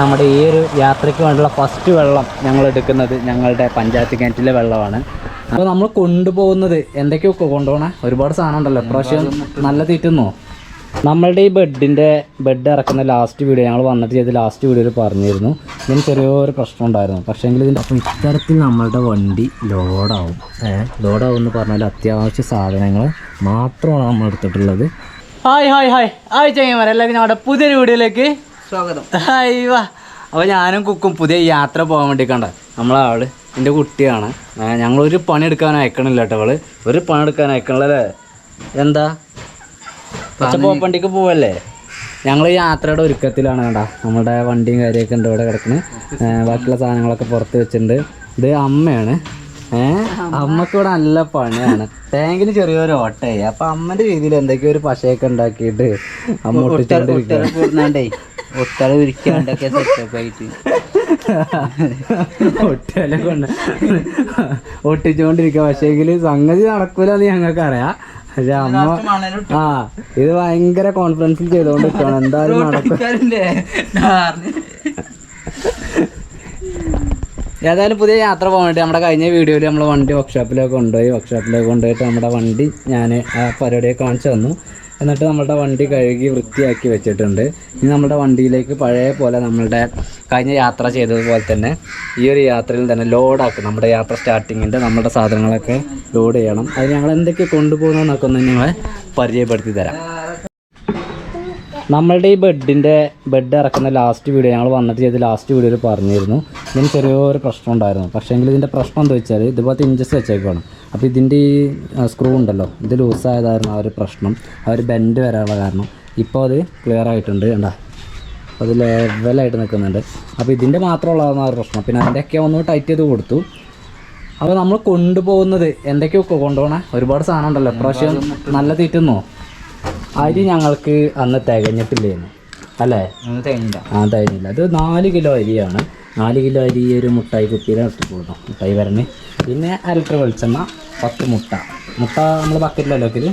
നമ്മുടെ ഈ ഒരു യാത്രയ്ക്ക് വേണ്ടിയുള്ള ഫസ്റ്റ് വെള്ളം ഞങ്ങൾ എടുക്കുന്നത് ഞങ്ങളുടെ പഞ്ചായത്ത് കിണറ്റിലെ വെള്ളമാണ്. അപ്പോൾ നമ്മൾ കൊണ്ടുപോകുന്നത് എന്തൊക്കെയൊക്കെ കൊണ്ടുപോകണേ ഒരുപാട് സാധനം ഉണ്ടല്ലോ. പ്രാവശ്യം നല്ല തീറ്റുന്നോ? നമ്മളുടെ ഈ ബെഡിന്റെ ബെഡ് ഇറക്കുന്ന ലാസ്റ്റ് വീഡിയോ ഞങ്ങൾ വന്നിട്ട് ചെയ്ത് ലാസ്റ്റ് വീഡിയോയിൽ പറഞ്ഞിരുന്നു. ഇതിന് ചെറിയൊരു പ്രശ്നം ഉണ്ടായിരുന്നു. പക്ഷേ എങ്കിൽ ഇതിന്റെ അപ്പം ഇത്തരത്തിൽ നമ്മളുടെ വണ്ടി ലോഡാവും ഏഹ് ലോഡാവും എന്ന് പറഞ്ഞാൽ അത്യാവശ്യ സാധനങ്ങൾ മാത്രമാണ് നമ്മൾ എടുത്തിട്ടുള്ളത്. Hi hi hi. ഹായ് കഴിഞ്ഞാൽ എല്ലാവർക്കും ഞങ്ങളുടെ പുതിയൊരു വീഡിയോയിലേക്ക് സ്വാഗതം. അയ്യോ അപ്പോൾ ഞാനും കുക്കും പുതിയ യാത്ര പോകാൻ വേണ്ടി കണ്ട നമ്മളെ ആൾ എന്റെ കുട്ടിയാണ് ഞങ്ങളൊരു പണി എടുക്കാൻ അയക്കണില്ല കേട്ടോ അവൾ ഒരു പണി എടുക്കാൻ അയക്കണല്ലേ എന്താ? പോപ്പണ്ടിക്ക് പോവല്ലേ? ഞങ്ങൾ യാത്രയുടെ ഒരുക്കത്തിലാണ് കണ്ട. നമ്മുടെ വണ്ടിയും കാര്യമൊക്കെ ഉണ്ട് ഇവിടെ കിടക്കുന്നത് ബാക്കിയുള്ള സാധനങ്ങളൊക്കെ പുറത്ത് വെച്ചിട്ടുണ്ട്. ഇത് അമ്മയാണ്. ഏഹ് അമ്മയ്ക്ക് ഇവിടെ നല്ല പണിയാണ്. ടാങ്കിന് ചെറിയൊരു ഓട്ടയായി. അപ്പൊ അമ്മന്റെ രീതിയിൽ എന്തൊക്കെയോ ഒരു പശയൊക്കെ ഉണ്ടാക്കിയിട്ട് അമ്മ ഒട്ടിച്ചോണ്ടിരിക്കുക കൂടുന്നാണ്ടേ ഒട്ടള ഉരിക്കാണ്ടൊക്കെ സെറ്റപ്പ് ആയിട്ട്. ഒട്ടല കൊണ്ട് ഒട്ടിച്ചുകൊണ്ടിരിക്കുക പക്ഷേങ്കിൽ സംഗതി നടക്കൂലെന്ന് ഞങ്ങൾക്ക് അറിയാം പക്ഷെ അമ്മ ആ ഇത് ഭയങ്കര കോൺഫിഡൻസിൽ ചെയ്തോണ്ടിരിക്കണം എന്തായാലും നടക്കും ഏതായാലും പുതിയ യാത്ര പോകാനായിട്ട് നമ്മുടെ കഴിഞ്ഞ വീഡിയോയിൽ നമ്മൾ വണ്ടി വർക്ക്ഷോപ്പിലേക്ക് കൊണ്ടുപോയി. വർക്ക്ഷോപ്പിലേക്ക് കൊണ്ടുപോയിട്ട് നമ്മുടെ വണ്ടി ഞാൻ ആ പരിപാടിയൊക്കെ കാണിച്ചു തന്നു. എന്നിട്ട് നമ്മുടെ വണ്ടി കഴുകി വൃത്തിയാക്കി വെച്ചിട്ടുണ്ട്. ഇനി നമ്മുടെ വണ്ടിയിലേക്ക് പഴയ പോലെ നമ്മളുടെ കഴിഞ്ഞ യാത്ര ചെയ്തതുപോലെ തന്നെ ഈ ഒരു യാത്രയിൽ തന്നെ ലോഡാക്കും നമ്മുടെ യാത്ര സ്റ്റാർട്ടിങ്ങിന്റെ നമ്മുടെ സാധനങ്ങളൊക്കെ ലോഡ് ചെയ്യണം. അത് ഞങ്ങൾ എന്തൊക്കെ കൊണ്ടുപോകുന്നതെന്നൊക്കെ ഒന്ന് നിങ്ങളെ പരിചയപ്പെടുത്തി തരാം. നമ്മളുടെ ഈ ബെഡിന്റെ ബെഡ് ഇറക്കുന്ന ലാസ്റ്റ് വീഡിയോ ഞങ്ങൾ വന്നിട്ട് ചെയ്ത് ലാസ്റ്റ് വീഡിയോയിൽ പറഞ്ഞിരുന്നു. ഇതിന് ചെറിയൊരു പ്രശ്നം ഉണ്ടായിരുന്നു. പക്ഷേ എങ്കിൽ ഇതിന്റെ പ്രശ്നം എന്താ വെച്ചാൽ ഇതുപോലത്തെ ഇഞ്ചസ് വെച്ചേക്കാണ് അപ്പോൾ ഇതിന്റെ ഈ സ്ക്രൂ ഉണ്ടല്ലോ ഇത് ലൂസായതായിരുന്നു ആ ഒരു പ്രശ്നം. ആ ഒരു ബെൻഡ് വരാനുള്ള കാരണം. ഇപ്പോൾ അത് ക്ലിയർ ആയിട്ടുണ്ട്. കണ്ടാ? അത് ലെവലായിട്ട് നിൽക്കുന്നുണ്ട് അപ്പോൾ ഇതിന്റെ മാത്രമുള്ളതാണ് ആ ഒരു പ്രശ്നം. പിന്നെ അതിന്റെയൊക്കെ ഒന്ന് ടൈറ്റ് ചെയ്ത് കൊടുത്തു. അപ്പോൾ നമ്മൾ കൊണ്ടുപോകുന്നത് എന്തൊക്കെയൊക്കെ കൊണ്ടുപോകണേ? ഒരുപാട് സാധനം ഉണ്ടല്ലോ. പ്രാവശ്യം നല്ല തീറ്റുന്നോ? അരി ഞങ്ങൾക്ക് അന്ന് തികഞ്ഞിട്ടില്ലായിരുന്നു അല്ലേ? ആ തികഞ്ഞില്ല. അത് നാല് കിലോ അരിയാണ്. നാല് കിലോ അരി ഒരു മുട്ടായി കുപ്പിയിൽ ഇട്ട് കൊടുക്കും മുട്ടായി വരണേ പിന്നെ അര ലിറ്റർ വെളിച്ചെണ്ണ പത്ത് മുട്ട. മുട്ട നമ്മൾ ബക്കറ്റിലല്ലോ എടുക്കും.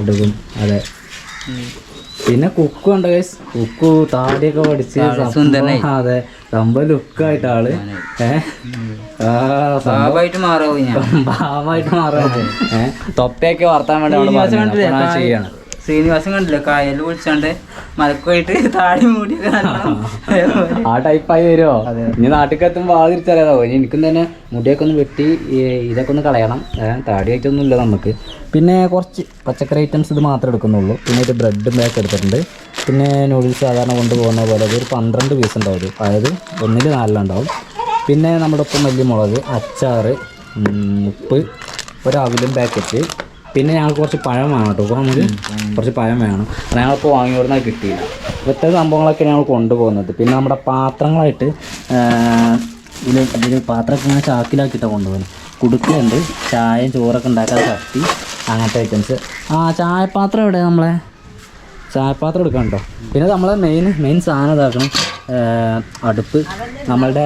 എടുക്കും. അതെ. പിന്നെ കുക്ക് ഉണ്ട് കുക്കു താടിയൊക്കെ പഠിച്ച്. അതെ. സംഭവം ലുക്കായിട്ട് ആൾ. പാവായിട്ട് മാറാവും മാറാണ് ഏഹ് തൊപ്പയൊക്കെ വർത്താൻ വേണ്ടി ചെയ്യാണ്. ശ്രീനിവാസൻ കണ്ടില്ല? കായൽ പൊളിച്ചാണ്ട് മലക്കുമായിട്ട് താടി മൂടിയൊക്കെ അതേപോലെ. ആ ടൈപ്പായി വരുമോ ഇനി നാട്ടിലേക്ക് എത്തുമ്പോൾ ആ തിരിച്ചറിയാതോ ഇനി എനിക്കും തന്നെ മുടിയൊക്കെ ഒന്ന് വെട്ടി ഇതൊക്കെ ഒന്ന് കളയണം. താടി ആയിട്ടൊന്നും ഇല്ല നമുക്ക്. പിന്നെ കുറച്ച് പച്ചക്കറി ഐറ്റംസ് ഇത് മാത്രമേ എടുക്കുന്നുള്ളൂ. പിന്നെ ഒരു ബ്രെഡ് ബാക്ക് എടുത്തിട്ടുണ്ട്. പിന്നെ നൂഡിൽസ് സാധാരണ കൊണ്ടുപോകുന്ന പോലെ ഒരു പന്ത്രണ്ട് പീസ് ഉണ്ടാവും. അതായത് ഒന്നിൽ നാലിലുണ്ടാവും പിന്നെ നമ്മുടെ ഒപ്പം വലിയ മുളക് അച്ചാറ് ഉപ്പ് ഒരു അവിലും പാക്കറ്റ് പിന്നെ ഞങ്ങൾക്ക് കുറച്ച് പഴം വേണം കേട്ടോ. അപ്പോൾ നമുക്ക് കുറച്ച് പഴം വേണം. അത് ഞങ്ങളിപ്പോൾ വാങ്ങി കൊടുത്താൽ കിട്ടിയില്ല. അപ്പോൾ ഇത്തരം സംഭവങ്ങളൊക്കെ ഞങ്ങൾ കൊണ്ടുപോകുന്നത്. പിന്നെ നമ്മുടെ പാത്രങ്ങളായിട്ട് ഇതിന് ഇതിന് പാത്രമൊക്കെ ഇങ്ങനെ ചാക്കിലാക്കിയിട്ടാണ് കൊണ്ടുപോകുന്നത്. കുടുക്കുന്നുണ്ട് ചായയും ചോറൊക്കെ ഉണ്ടാക്കാൻ ചട്ടി അങ്ങനത്തെ ഐറ്റംസ് ആ ചായപാത്രം എവിടെ നമ്മളെ? ചായപാത്രം എടുക്കണം കേട്ടോ പിന്നെ നമ്മളെ മെയിൻ മെയിൻ സാധനം ഇതാക്കണം. അടുപ്പ്. നമ്മളുടെ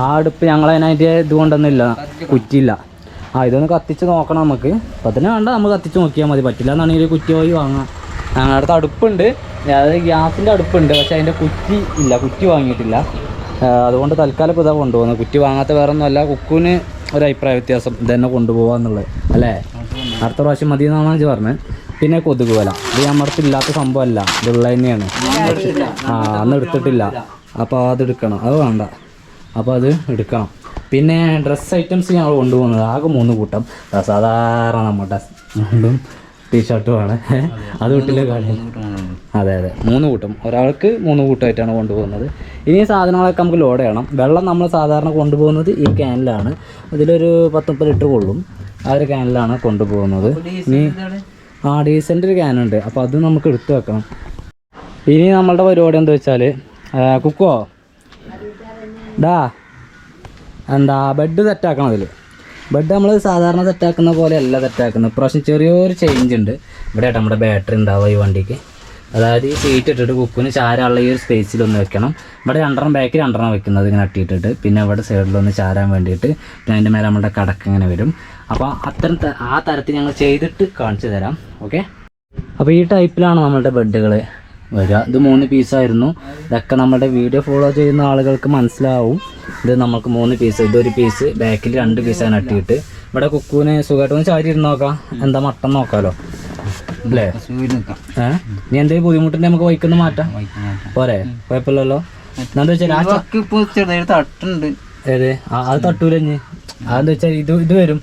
ആ അടുപ്പ് ഞങ്ങളതിനായിട്ട് ഇത് കൊണ്ടൊന്നുമില്ല കുറ്റിയില്ല. ആ ഇതൊന്ന് കത്തിച്ച് നോക്കണം നമുക്ക്. അപ്പം തന്നെ വേണ്ട നമുക്ക് കത്തിച്ച് നോക്കിയാൽ മതി. പറ്റില്ല എന്നാണെങ്കിൽ കുറ്റി പോയി വാങ്ങാം. ഞങ്ങളുടെ അടുത്ത് അടുപ്പുണ്ട്. അതായത് ഗ്യാസിന്റെ അടുപ്പുണ്ട്. പക്ഷേ അതിന്റെ കുറ്റി ഇല്ല കുറ്റി വാങ്ങിയിട്ടില്ല. അതുകൊണ്ട് തൽക്കാലം ഇപ്പോൾ ഇതാ കൊണ്ടുപോകുന്നത്. കുറ്റി വാങ്ങാത്ത വേറെ ഒന്നുമല്ല കുക്കുവിന് ഒരു അഭിപ്രായ വ്യത്യാസം. ഇതന്നെ കൊണ്ടുപോകുക എന്നുള്ളത് അല്ലേ? അടുത്ത പ്രാവശ്യം മതി എന്നാണ് ഞാൻ പറഞ്ഞത്. പിന്നെ കൊതുക് വല. ഇത് നമ്മുടെ ഇല്ലാത്ത സംഭവമല്ല. ഇതുള്ള തന്നെയാണ്. ആ അന്ന് എടുത്തിട്ടില്ല. അപ്പോൾ അത് എടുക്കണം. അത് വേണ്ട. അപ്പോൾ അത് എടുക്കണം. പിന്നെ ഡ്രസ്സ് ഐറ്റംസ് ഞങ്ങൾ കൊണ്ടുപോകുന്നത് ആകെ മൂന്ന് കൂട്ടം. സാധാരണ നമ്മുടെ മുണ്ടും ടീഷർട്ടുമാണ് അത് വീട്ടിലെ കളി അതെ അതെ. മൂന്ന് കൂട്ടം. ഒരാൾക്ക് മൂന്ന് കൂട്ടമായിട്ടാണ് കൊണ്ടുപോകുന്നത്. ഇനി സാധനങ്ങളൊക്കെ നമുക്ക് ലോഡ് ചെയ്യണം. വെള്ളം നമ്മൾ സാധാരണ കൊണ്ടുപോകുന്നത് ഈ ക്യാനിലാണ് ഇതിലൊരു പത്ത് മുപ്പത് ലിറ്റർ കൊള്ളും. ആ ഒരു ക്യാനിലാണ് കൊണ്ടുപോകുന്നത്. ഇനി ആ ഡീസന്റ് ഒരു ക്യാനുണ്ട് അപ്പോൾ അത് നമുക്ക് എടുത്തു വെക്കണം. ഇനി നമ്മളുടെ പരിപാടി എന്താ വെച്ചാൽ കുക്കോ ഡാ എന്താ ബെഡ് സെറ്റാക്കണം അതിൽ ബെഡ് നമ്മൾ സാധാരണ സെറ്റാക്കുന്ന പോലെ അല്ല സെറ്റാക്കുന്നത് ഇപ്രാവശ്യം ചെറിയൊരു ചേഞ്ച് ഉണ്ട്. ഇവിടെ നമ്മുടെ ബാറ്ററി ഉണ്ടാവുക ഈ വണ്ടിക്ക്. അതായത് ഈ സീറ്റ് ഇട്ടിട്ട് കുക്കിന് ചാരാനുള്ള ഈ ഒരു സ്പേസിൽ ഒന്ന് വെക്കണം. ഇവിടെ രണ്ടെണ്ണം ബാക്കിൽ രണ്ടെണ്ണം വെക്കുന്നത് ഇങ്ങനെ അട്ടിയിട്ടിട്ട് പിന്നെ ഇവിടെ സൈഡിലൊന്ന് ചാരാൻ വേണ്ടിയിട്ട് പിന്നെ അതിന്റെ മേലെ നമ്മുടെ കടക്ക് ഇങ്ങനെ വരും. അപ്പോൾ അത്തരം ആ തരത്തിൽ ഞങ്ങൾ ചെയ്തിട്ട് കാണിച്ചു തരാം. ഓക്കെ അപ്പോൾ ഈ ടൈപ്പിലാണ് നമ്മളുടെ ബെഡുകൾ വരിക. ഇത് മൂന്ന് പീസായിരുന്നു ഇതൊക്കെ നമ്മുടെ വീഡിയോ ഫോളോ ചെയ്യുന്ന ആളുകൾക്ക് മനസ്സിലാവും. ഇത് നമുക്ക് മൂന്ന് പീസ് ഇതൊരു പീസ് ബാക്കിൽ രണ്ട് പീസ് ആണ് അട്ടിയിട്ട്. ഇവിടെ കുക്കുവിന് സുഖമായിട്ട് ഒന്ന് ചാരി ഇരുന്ന് നോക്കാം. എന്താ മട്ടൻ നോക്കാമല്ലോ അല്ലേ? ഏഹ് നീ എന്തെങ്കിലും ബുദ്ധിമുട്ടുണ്ടെങ്കിൽ നമുക്ക് വൈക്കൊന്ന് മാറ്റാം. പോരെ? കുഴപ്പമില്ലല്ലോ. എന്താ വെച്ചാൽ ആ ഇപ്പോൾ തട്ടുണ്ട്. ഏത്? അത് തട്ടൂല ഇനി? അതെന്താ വെച്ചാൽ ഇത് ഇത് വരും.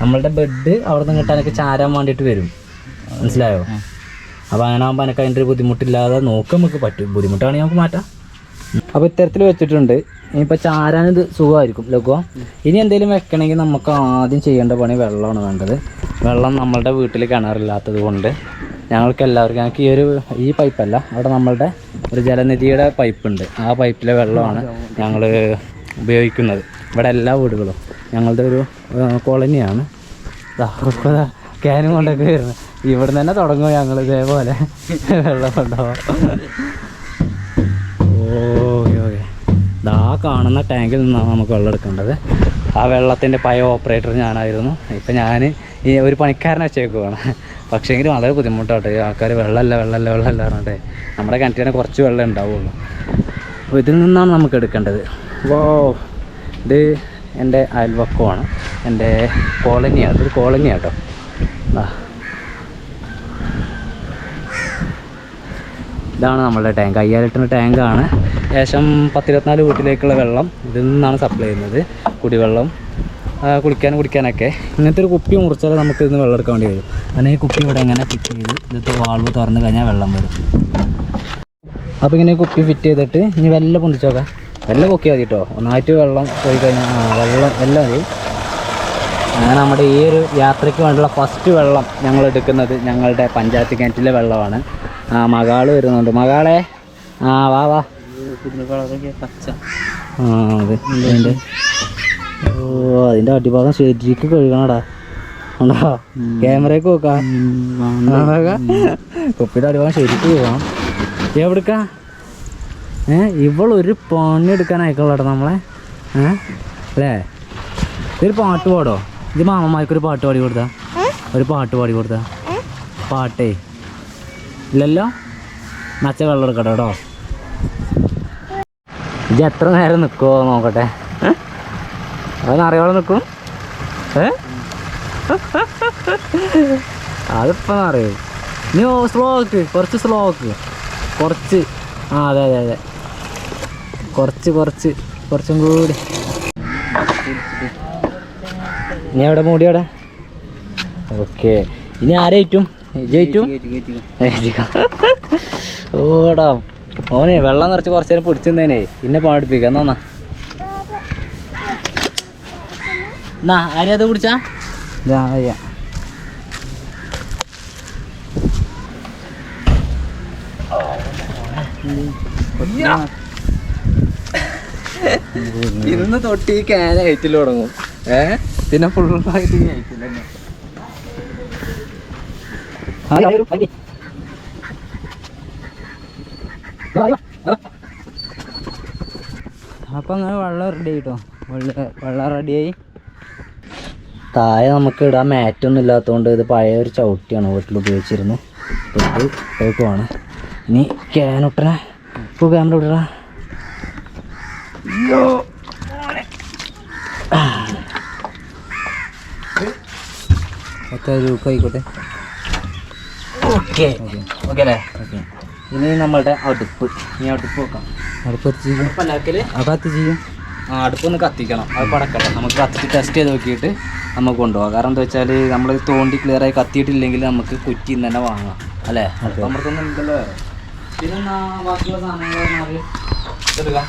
നമ്മളുടെ ബെഡ് അവിടെ നിന്ന് കിട്ടാനൊക്കെ ചാരാൻ വേണ്ടിയിട്ട് വരും. മനസ്സിലായോ? അപ്പോൾ അങ്ങനെ ആകുമ്പോൾ എനിക്ക് അതിന്റെ ഒരു ബുദ്ധിമുട്ടില്ലാതെ നോക്കാൻ നമുക്ക് പറ്റും. ബുദ്ധിമുട്ടാണെങ്കിൽ നമുക്ക് മാറ്റാം. അപ്പോൾ ഇത്തരത്തിൽ വെച്ചിട്ടുണ്ട്. ഇനിയിപ്പോൾ ചാരാൻ ഇത് സുഖമായിരിക്കും. ലഘുവ? ഇനി എന്തെങ്കിലും വെക്കണമെങ്കിൽ നമുക്ക് ആദ്യം ചെയ്യേണ്ട പണി വെള്ളമാണ് വേണ്ടത്. വെള്ളം നമ്മളുടെ വീട്ടിൽ കിണറില്ലാത്തത് കൊണ്ട് ഞങ്ങൾക്ക് എല്ലാവർക്കും ഞങ്ങൾക്ക് ഈ ഒരു ഈ പൈപ്പല്ല അവിടെ നമ്മളുടെ ഒരു ജലനിധിയുടെ പൈപ്പുണ്ട് ആ പൈപ്പിലെ വെള്ളമാണ് ഞങ്ങൾ ഉപയോഗിക്കുന്നത്. ഇവിടെ എല്ലാ വീടുകളും ഞങ്ങളുടെ ഒരു കോളനിയാണ് കോളനിയാണ് ക്യാനും കൊണ്ടൊക്കെ വരുന്നത് ഇവിടെ തന്നെ തുടങ്ങും ഞങ്ങൾ ഇതേപോലെ വെള്ളം ഓക്കെ ഓക്കെ ദാ കാണുന്ന ടാങ്കിൽ നിന്നാണ് നമുക്ക് വെള്ളം എടുക്കേണ്ടത്. ആ വെള്ളത്തിന്റെ പഴയ ഓപ്പറേറ്റർ ഞാനായിരുന്നു. ഇപ്പം ഞാൻ ഈ ഒരു പണിക്കാരനെ വെച്ചേക്കുവാണ്. പക്ഷേങ്കിൽ വളരെ ബുദ്ധിമുട്ടാട്ടെ. ആൾക്കാർ വെള്ളമല്ല വെള്ളമല്ല വെള്ളമല്ല പറഞ്ഞിട്ടേ നമ്മുടെ കിണറ്റിനെ കുറച്ച് വെള്ളം ഉണ്ടാവുള്ളൂ. അപ്പോൾ ഇതിൽ നിന്നാണ് നമുക്ക് എടുക്കേണ്ടത്. വോ. ഇത് എന്റെ അയൽവക്കമാണ്. എന്റെ കോളനിയാണ് ഇതൊരു കോളനിയാണ് കേട്ടോ ആ ഇതാണ് നമ്മളുടെ ടാങ്ക് അയ്യായിരം ലിറ്ററിന്റെ ടാങ്കാണ് ഏകദേശം പത്തിരുപത്തിനാല് വീട്ടിലേക്കുള്ള വെള്ളം ഇതിൽ നിന്നാണ് സപ്ലൈ ചെയ്യുന്നത്. കുടിവെള്ളം കുളിക്കാൻ കുടിക്കാനൊക്കെ. ഇങ്ങനത്തെ ഒരു കുപ്പി മുറിച്ചാൽ നമുക്ക് ഇന്ന് വെള്ളം എടുക്കാൻ വേണ്ടി വരും അങ്ങനെ ഈ കുപ്പി ഇവിടെ ഇങ്ങനെ ഫിറ്റ് ചെയ്ത് ഇതിട്ട് വാൾവ് തുറന്നു കഴിഞ്ഞാൽ വെള്ളം വരും. അപ്പോൾ ഇങ്ങനെ കുപ്പി ഫിറ്റ് ചെയ്തിട്ട് ഇനി വെല്ല പൊന്തിച്ചോക്കാം വെല്ല പൊക്കിയാൽ മതി കേട്ടോ ഒന്നായിട്ട് വെള്ളം പോയി കഴിഞ്ഞാൽ വെള്ളം വെല്ലം മതി. അങ്ങനെ നമ്മുടെ ഈ ഒരു യാത്രയ്ക്ക് വേണ്ടിയുള്ള ഫസ്റ്റ് വെള്ളം ഞങ്ങൾ എടുക്കുന്നത് ഞങ്ങളുടെ പഞ്ചായത്ത് കിണറ്റിലെ വെള്ളമാണ്. ആ മകാൾ വരുന്നുണ്ട്. മകാളെ ആ വാ വാ. ആ അതെ. ഓ അതിന്റെ അടിഭാഗം ശരിക്ക് കഴുകണടാ. ഉണ്ടോ? ക്യാമറയൊക്കെ നോക്കാം. കുപ്പിയുടെ അടിഭാഗം ശരിക്ക് പോവാം എവിടുക്കാ? ഏ ഇവളൊരു പണി എടുക്കാൻ അയക്കുള്ളടാ നമ്മളെ. ഏ അല്ലേ? ഇതൊരു പാട്ട് പാടോ? ഇത് മാമമായിക്കൊരു പാട്ട് പാടി കൊടുത്താ. ഒരു പാട്ട് പാടി കൊടുത്താ. പാട്ടേ. ഇല്ലല്ലോ? നച്ച വെള്ളം എടുക്കട്ടെ കേട്ടോ. ഇത് എത്ര നേരം നിൽക്കുമോ നോക്കട്ടെ. അത് അറിയാതെ നിൽക്കും ഏ? അതിപ്പം അറിയൂ നീ സ്ലോ ആക്ക്. കുറച്ച് സ്ലോ ആക്ക്. കുറച്ച്. ആ അതെ അതെ അതെ. കുറച്ച് കുറച്ച്. കുറച്ചും കൂടി. ഇനി എവിടെ മൂടി ഓക്കെ. ഇനി ആരേറ്റും? ജയിറ്റും ഓടാ. ഓനെ വെള്ളം നിറച്ച് കുറച്ച് നേരം പിടിച്ചിരുന്നേനെ പിന്നെ പാടിപ്പിക്കാം. എന്നാ എന്നാ. എന്നാ പിടിച്ചാ അത് കുടിച്ചാ? ഇന്ന് തൊട്ട് ഈ ക്യാൻ ഹൈറ്റിൽ തുടങ്ങും. ഏ? പിന്നെ ഫുള്ളായിട്ട് തന്നെ അപ്പം അങ്ങനെ വെള്ളം റെഡി ആയിട്ടോ. വെള്ളം വെള്ളം റെഡിയായി താഴെ നമുക്ക് ഇടാൻ മാറ്റൊന്നും ഇല്ലാത്തതുകൊണ്ട് ഇത് പഴയ ഒരു ചവിട്ടിയാണ് വീട്ടിൽ ഉപയോഗിച്ചിരുന്നു. ഇത് കേൾക്കുവാണ് ഇനി ക്യാനുട്ടനെ ഇപ്പോൾ ക്യാമറ വിടടാ എത്ര രൂപ ആയിക്കോട്ടെ. ഓക്കെ. ഓക്കെ. അല്ലേ ഇനി നമ്മളുടെ അടുപ്പ്. ഇനി അടുപ്പ് വെക്കാം. അടുപ്പ് അടുപ്പല്ലാക്കൽ അകത്ത് ചെയ്യും. ആ അടുപ്പൊന്ന് കത്തിക്കണം. അത് പടക്കട്ടെ. നമുക്ക് കത്തിച്ച് ടെസ്റ്റ് ചെയ്ത് നോക്കിയിട്ട് നമുക്ക് കൊണ്ടുപോകാം. കാരണം എന്താ വെച്ചാൽ നമ്മൾ തോണ്ടി ക്ലിയർ ആയി കത്തിയിട്ടില്ലെങ്കിൽ നമുക്ക് കുറ്റി ഇന്ന് തന്നെ വാങ്ങാം. അല്ലേ? നമ്മൾ ഉണ്ടല്ലോ പിന്നെ ബാക്കിയുള്ള സാധനങ്ങൾ ഓക്കെ എടുക്കാം.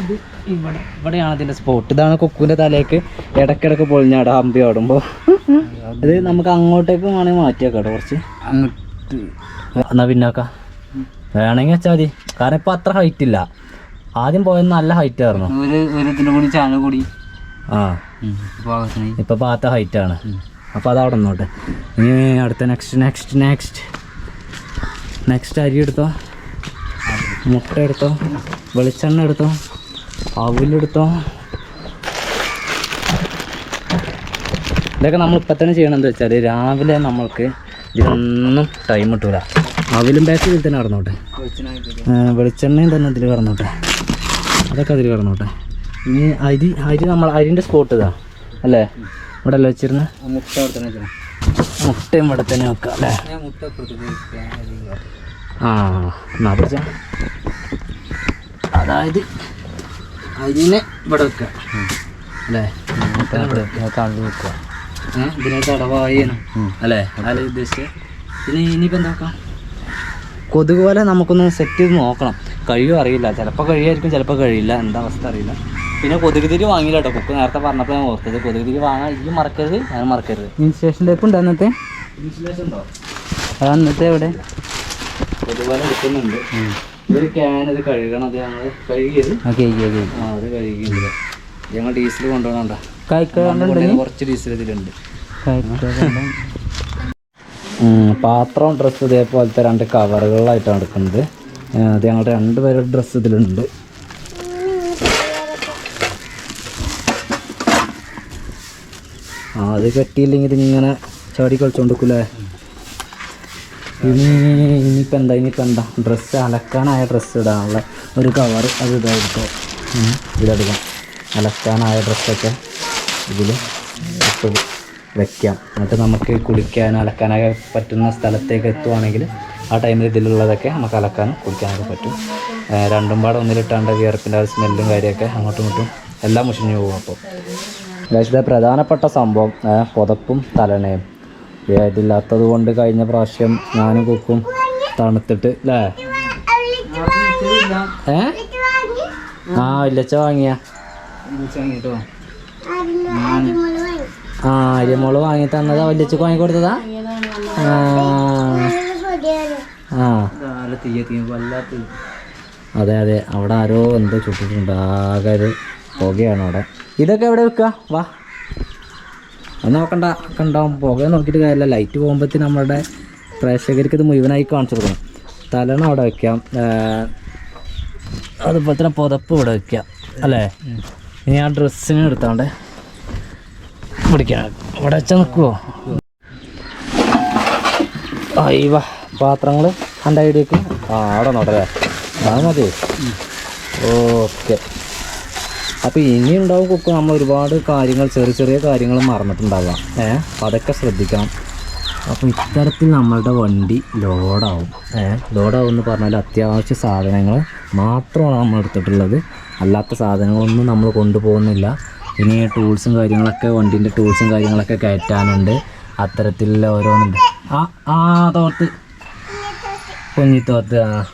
ഇതേ ഇവിടെ. ഇവിടെയാണ് അതിന്റെ സ്പോട്ട് ഇതാണ് കൊക്കുവിന്റെ തലേക്ക് ഇടയ്ക്കിടയ്ക്ക് പൊളിഞ്ഞാടാ ഹമ്പി ഓടുമ്പോൾ അത് നമുക്ക് അങ്ങോട്ടേക്ക് വേണമെങ്കിൽ മാറ്റിയേക്കാം കേട്ടോ കുറച്ച്. അങ്ങോട്ട്. എന്നാ പിന്നാക്കാം വേണമെങ്കിൽ വെച്ചാൽ മതി. കാരണം ഇപ്പൊ അത്ര ഹൈറ്റ് ഇല്ല. ആദ്യം പോയത് നല്ല ഹൈറ്റ് ആയിരുന്നു. ഒരു ഒരു കൂടി ചാനൽ കൂടി. ആ. പാത്ത ഹൈറ്റ് അപ്പോൾ അത് അവിടെ നിന്നോട്ടെ. ഇനി അടുത്ത നെക്സ്റ്റ് നെക്സ്റ്റ് നെക്സ്റ്റ് നെക്സ്റ്റ് അരി എടുത്തോ? മുട്ട എടുത്തോ? വെളിച്ചെണ്ണ എടുത്തോ? അവലെടുത്തോ ഇതൊക്കെ നമ്മൾ ഇപ്പം തന്നെ ചെയ്യണമെന്ന് വെച്ചാൽ രാവിലെ നമ്മൾക്ക് ഇതിനൊന്നും ടൈം കിട്ടൂല. അവിലും ബാക്ക് ഇതിൽ തന്നെ കടന്നോട്ടെ. വെളിച്ചെണ്ണയും തന്നെ ഇതിൽ കടന്നോട്ടെ. അതൊക്കെ അതിൽ കടന്നോട്ടെ. ഇനി അരി അരി നമ്മൾ അരിന്റെ സ്പോട്ട് ഇതാ അല്ലേ? ഇവിടെ അല്ലേ വെച്ചിരുന്ന മുട്ട അവിടെ തന്നെ വെച്ചോ. മുട്ടയും ഇവിടെ തന്നെ വെക്കാം അല്ലേ? ആ എന്നാ പിടിച്ച. അതായത് അരിനെ ഇവിടെ വെക്കുക അല്ലേ? വെക്കുക. ഇതിനെ തടവായിനും അല്ലേ? അല്ല ഉദ്ദേശിച്ച് ഇനി ഇനിയിപ്പോൾ എന്താക്കാം കൊതുക് പോലെ നമുക്കൊന്ന് സെറ്റ് ചെയ്ത് നോക്കണം. കഴിയോ അറിയില്ല. ചിലപ്പോൾ കഴിയായിരിക്കും ചിലപ്പോൾ കഴിയില്ല. എന്താ അവസ്ഥ അറിയില്ല. പിന്നെ കൊതുക് തിരി വാങ്ങിയില്ല കേട്ടോ. കുക്ക് നേരത്തെ പറഞ്ഞപ്പോൾ ഞാൻ ഓർത്തത്. കൊതുക് തിരി വാങ്ങാൻ ഈ മറക്കരുത് ഞാൻ മറക്കരുത്. ഇൻസ്റ്റേഷൻ ടൈപ്പ് ഉണ്ട് അന്നത്തെ ഇൻസ്റ്റേഷൻ ഉണ്ടോ? അതന്നത്തെ അന്നത്തെ എവിടെ? കൊതുക് പോലെ എടുക്കുന്നുണ്ട് ഇതൊരു ക്യാൻ ഇത് കഴുകണം. അത് ഞങ്ങൾ കഴുകിയത്. ആ അത് ഞങ്ങൾ ഡീസൽ കഴിക്കുന്നുണ്ടെങ്കിൽ കുറച്ച് ഡീസൽ ഇതിലുണ്ട്. പാത്രം ഡ്രസ്സ് ഇതേപോലത്തെ രണ്ട് കവറുകളിലായിട്ടാണ് എടുക്കുന്നത്. അത് ഞങ്ങളുടെ രണ്ടുപേരുടെ ഡ്രസ് ഡ്രസ്സ് ഇതിലുണ്ട്. ആ അത് കെട്ടിയില്ലെങ്കിൽ ഇതിങ്ങനെ ചാടി കളിച്ചോണ്ടിരിക്കൂലേ ഇനി ഇനിയിപ്പോൾ എന്താ ഇനിയിപ്പോൾ എന്താ? ഡ്രസ്സ് അലക്കാനായ ഡ്രസ്സ് ഇടാനുള്ള ഒരു കവർ അത് ഇതെടുത്തോ ഇതെടുക്കാം അലക്കാനായ ഡ്രസ്സൊക്കെ ഇതിൽ ഇട്ട് വെക്കാം. എന്നിട്ട് നമുക്ക് കുളിക്കാൻ അലക്കാനൊക്കെ പറ്റുന്ന സ്ഥലത്തേക്ക് എത്തുവാണെങ്കിൽ ആ ടൈമിൽ ഇതിലുള്ളതൊക്കെ നമുക്ക് അലക്കാനും കുളിക്കാനൊക്കെ പറ്റും. രണ്ടും പാടെ ഒന്നിലിട്ടാണ്ട് വിയർപ്പിന്റെ ആ സ്മെല്ലും കാര്യമൊക്കെ അങ്ങോട്ടും ഇങ്ങോട്ടും എല്ലാം മുഷിഞ്ഞു പോകും അപ്പോൾ പ്രധാനപ്പെട്ട സംഭവം. പുതപ്പും തലണയും ഏ, ഇതില്ലാത്തത് കൊണ്ട് കഴിഞ്ഞ പ്രാവശ്യം ഞാനും കുക്കും തണുത്തിട്ട് അല്ലേ ഏ? ആ ഇല്ലച്ച വാങ്ങിയ. ആ അരിമോൾ വാങ്ങി തന്നതാ. വല്യച്ചക്ക് വാങ്ങി കൊടുത്തതാ? ആ. അതെ അതെ. അവിടെ ആരോ എന്തോ ചുട്ടിട്ടുണ്ട് ആകെ ഒരു പുകയാണ് അവിടെ. ഇതൊക്കെ എവിടെ വെക്കുക വാ. അത് നോക്കണ്ട കണ്ടാവും പുക നോക്കിയിട്ട് കാര്യമില്ല. ലൈറ്റ് പോകുമ്പോഴത്തേന് നമ്മുടെ പ്രേക്ഷകർക്ക് ഇത് മുഴുവനായി കാണിച്ചു കൊടുക്കണം. തലണ അവിടെ വെക്കാം. ആ, അതുപോലെ തന്നെ പുതപ്പ് ഇവിടെ വെക്കാം അല്ലേ? ഇനി ആ ഡ്രസ്സിന് എടുത്തോണ്ട് പിടിക്കാം. ഇവിടെ വെച്ചാൽ നിൽക്കുമോ അയ്യവ പാത്രങ്ങൾ എന്റെ ഐഡിയക്ക്. ആ അവിടെ നോട്ടല്ലേ അത് മതി. ഓക്കെ. അപ്പോൾ ഇനി ഉണ്ടാവും കുക്ക് നമ്മൾ ഒരുപാട് കാര്യങ്ങൾ ചെറിയ ചെറിയ കാര്യങ്ങൾ മറന്നിട്ടുണ്ടാവാം. ഏഹ് അതൊക്കെ ശ്രദ്ധിക്കണം. അപ്പോൾ ഇത്തരത്തിൽ നമ്മളുടെ വണ്ടി ലോഡാവും. ഏഹ് ലോഡാവും എന്ന് പറഞ്ഞാൽ അത്യാവശ്യ സാധനങ്ങൾ മാത്രമാണ് നമ്മൾ എടുത്തിട്ടുള്ളത്. അല്ലാത്ത സാധനങ്ങളൊന്നും നമ്മൾ കൊണ്ടുപോകുന്നില്ല. ഇനി ടൂൾസും കാര്യങ്ങളൊക്കെ വണ്ടീന്റെ ടൂൾസും കാര്യങ്ങളൊക്കെ കയറ്റാനുണ്ട്. അത്തരത്തിലുള്ള ഓരോന്നുണ്ട്. ആ ആ തോർത്ത്. കുഞ്ഞിത്തോർത്ത് ആ.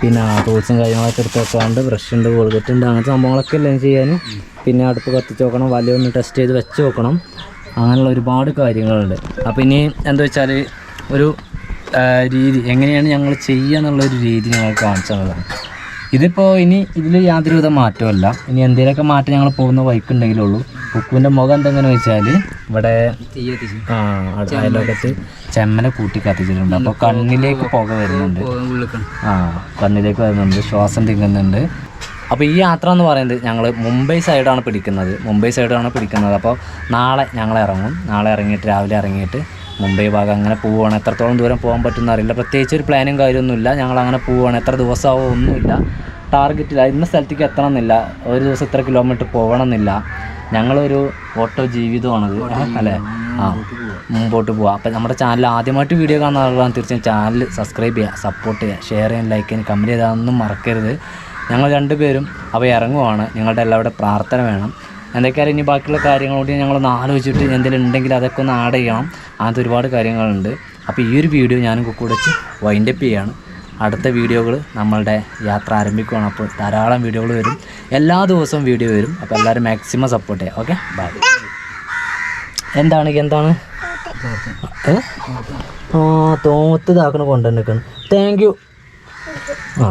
പിന്നെ ടൂൾസും കാര്യങ്ങളൊക്കെ എടുത്ത് വെക്കാണ്ട് ബ്രഷ് ഉണ്ട് കോൾഗറ്റ് ഉണ്ട് അങ്ങനത്തെ സംഭവങ്ങളൊക്കെ എല്ലാം ചെയ്യാൻ. പിന്നെ അടുപ്പ് കത്തിച്ച് നോക്കണം വലിയ ഒന്ന് ടെസ്റ്റ് ചെയ്ത് വെച്ച് നോക്കണം അങ്ങനെയുള്ള ഒരുപാട് കാര്യങ്ങളുണ്ട്. അപ്പോൾ ഇനി എന്താ വെച്ചാൽ ഒരു രീതി എങ്ങനെയാണ് ഞങ്ങൾ ചെയ്യുക എന്നുള്ളൊരു രീതി ഞങ്ങൾ കാണിച്ചു തന്നതാണ്. ഇതിപ്പോൾ ഇനി ഇതിൽ യാതൊരുവിധ മാറ്റമല്ല ഇനി എന്തെങ്കിലുമൊക്കെ മാറ്റം ഞങ്ങൾ പോകുന്ന ബൈക്കുണ്ടെങ്കിലുള്ളൂ കുക്കുവിന്റെ മുഖം എന്തെങ്കിലും വെച്ചാൽ ഇവിടെ ആ അടുത്ത ചെമ്മല കൂട്ടി കത്തിച്ചിട്ടുണ്ട്. അപ്പോൾ കണ്ണിലേക്ക് പുക വരുന്നുണ്ട്. ആ കണ്ണിലേക്ക് വരുന്നുണ്ട്. ശ്വാസം തിങ്ങുന്നുണ്ട് അപ്പോൾ ഈ യാത്ര എന്ന് പറയുന്നത് ഞങ്ങൾ മുംബൈ സൈഡാണ് പിടിക്കുന്നത്. മുംബൈ സൈഡാണ് പിടിക്കുന്നത്. അപ്പോൾ നാളെ ഞങ്ങൾ ഇറങ്ങും. നാളെ ഇറങ്ങിയിട്ട് രാവിലെ ഇറങ്ങിയിട്ട് മുംബൈ ഭാഗം അങ്ങനെ പോവുകയാണ് എത്രത്തോളം ദൂരം പോകാൻ പറ്റുമെന്ന് അറിയില്ല. പ്രത്യേകിച്ച് ഒരു പ്ലാനും കാര്യമൊന്നുമില്ല. ഞങ്ങൾ അങ്ങനെ പോവുകയാണ് എത്ര ദിവസമാവോ ഒന്നുമില്ല. ടാർഗറ്റില്ല ഇന്ന സ്ഥലത്തേക്ക് എത്തണം എന്നില്ല ഒരു ദിവസം എത്ര കിലോമീറ്റർ പോകണം എന്നില്ല ഞങ്ങളൊരു ഓട്ടോ ജീവിതമാണത് അല്ലേ? ആ മുമ്പോട്ട് പോവാം. അപ്പം നമ്മുടെ ചാനൽ ആദ്യമായിട്ട് വീഡിയോ കാണുന്ന ആളുകളാണ് തീർച്ചയായും ചാനൽ സബ്സ്ക്രൈബ് ചെയ്യുക സപ്പോർട്ട് ചെയ്യുക ഷെയർ ചെയ്യാൻ ലൈക്ക് ചെയ്യാൻ കമന്റ് ചെയ്താതൊന്നും മറക്കരുത്. ഞങ്ങൾ രണ്ടുപേരും അപ്പോൾ ഇറങ്ങുവാണ്. ഞങ്ങളുടെ എല്ലാവരുടെ പ്രാർത്ഥന വേണം. എന്തൊക്കെയാണ് ഇനി ബാക്കിയുള്ള കാര്യങ്ങളോട് ഞങ്ങളൊന്ന് ആലോചിച്ചിട്ട് എന്തെങ്കിലും ഉണ്ടെങ്കിൽ അതൊക്കെ ഒന്ന് ആഡ് ചെയ്യണം. അങ്ങനത്തെ ഒരുപാട് കാര്യങ്ങളുണ്ട്. അപ്പോൾ ഈ ഒരു വീഡിയോ ഞാനും കൂടെ വെച്ച് വൈൻഡപ്പ് ചെയ്യാണ്. അടുത്ത വീഡിയോകൾ നമ്മളുടെ യാത്ര ആരംഭിക്കുകയാണ് അപ്പോൾ ധാരാളം വീഡിയോകൾ വരും. എല്ലാ ദിവസവും വീഡിയോ വരും. അപ്പോൾ എല്ലാവരും മാക്സിമം സപ്പോർട്ട് ചെയ്യാം ഓക്കെ ബൈ എന്താണ് എന്താണ്? ആ തോത്ത് ഇതാക്കണ കൊണ്ടുവന്നിരിക്കണം താങ്ക് യു ആ.